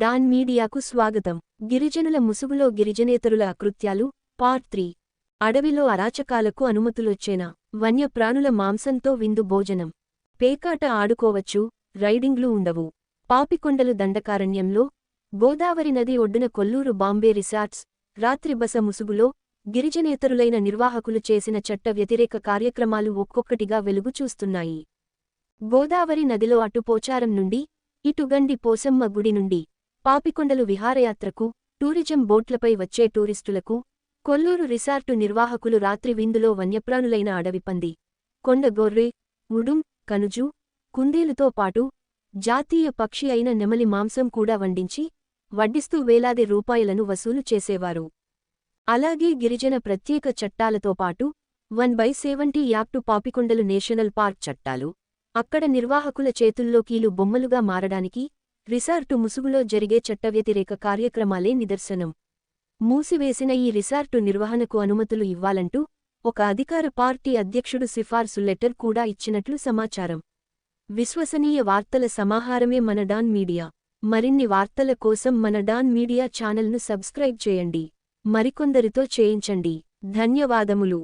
Don మీడియాకు స్వాగతం. గిరిజనుల ముసుగులో గిరిజనేతరుల అకృత్యాలు పార్ట్ త్రీ. అడవిలో అరాచకాలకు అనుమతులొచ్చేనా? వన్యప్రాణుల మాంసంతో విందు భోజనం. పేకాట ఆడుకోవచ్చు రైడింగ్లు ఉండవు. పాపికొండలు దండకారణ్యంలో గోదావరి నది ఒడ్డున కొల్లూరు బాంబే రిసార్ట్స్ రాత్రిబస ముసుగులో గిరిజనేతరులైన నిర్వాహకులు చేసిన చట్ట వ్యతిరేక కార్యక్రమాలు ఒక్కొక్కటిగా వెలుగుచూస్తున్నాయి గోదావరి నదిలో అటు పోచారం నుండి ఇటుగండి పోసమ్మ గుడి నుండి పాపికొండలు విహారయాత్రకు టూరిజం బోట్లపై వచ్చే టూరిస్టులకు కొల్లూరు రిసార్టు నిర్వాహకులు రాత్రి విందులో వన్యప్రాణులైన అడవిపంది కొండ గొర్రె ఉడుం కనుజు కుందేలుతో పాటు జాతీయ పక్షి అయిన నెమలి మాంసం కూడా వండించి వడ్డిస్తూ వేలాది రూపాయలను వసూలు చేసేవారు. అలాగే గిరిజన ప్రత్యేక చట్టాలతో పాటు one by seventy act Papikondalu national park చట్టాలు. అక్కడ నిర్వాహకుల చేతుల్లో కీలు బొమ్మలుగా మారడానికి రిసార్టు ముసుగులో జరిగే చట్టవ్యతిరేక కార్యక్రమాలే నిదర్శనం. మూసివేసిన ఈ రిసార్టు నిర్వహణకు అనుమతులు ఇవ్వాలంటూ ఒక అధికార పార్టీ అధ్యక్షుడు సిఫార్సు లెటర్ కూడా ఇచ్చినట్లు సమాచారం. విశ్వసనీయ వార్తల సమాహారమే మన డాన్ మీడియా. మరిన్ని వార్తల కోసం మన డాన్ మీడియా ఛానల్ను సబ్స్క్రైబ్ చేయండి. మరికొందరితో చేయించండి. ధన్యవాదములు.